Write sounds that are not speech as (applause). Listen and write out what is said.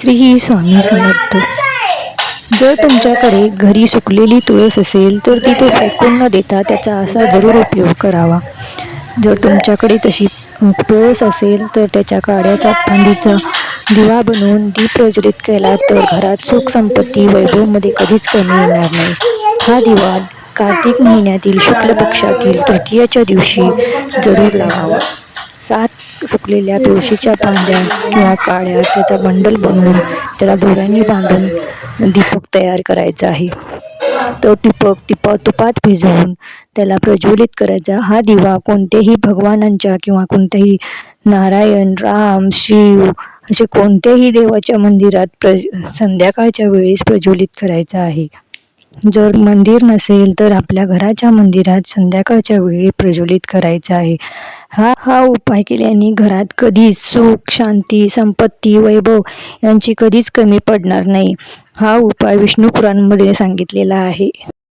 श्री स्वामी समर्थ. जर तुमच्याकडे घरी सुकलेली तुळस असेल तर ती ते (laughs) फेकून न देता त्याचा असा जरूर उपयोग करावा. जर तुमच्याकडे तशी तुळस असेल तर त्याच्या काड्याचा फांदीचा दिवा बनवून दीप प्रज्वलित केला तर घरात सुख संपत्ती वैभवमध्ये कधीच कमी येणार नाही. हा दिवा कार्तिक महिन्यातील शुक्ल पक्षातील तृतीयाच्या दिवशी जरूर लावावा. सात सुकलेल्या तुळशीच्या फांद्या किंवा काळ्या त्याचा बंडल बनवून त्याला दोऱ्यांनी बांधून दीपक तयार करायचा आहे. तो दीपक तिपा तुपात भिजवून त्याला प्रज्वलित करायचा. हा दिवा कोणत्याही भगवानांच्या किंवा कोणत्याही नारायण राम शिव असे कोणत्याही देवाच्या मंदिरात प्र संध्याकाळच्या वेळेस प्रज्वलित करायचा आहे. जर मंदिर नसेल तर आपल्या घराच्या मंदिरात संध्याकाळच्या वेळी प्रज्वलित करायचा आहे. हा हा उपाय केल्याने घरात कधीच सुख शांती संपत्ती वैभव यांची कधीच कमी पडणार नाही. हा उपाय विष्णू पुराणमध्ये सांगितलेला आहे.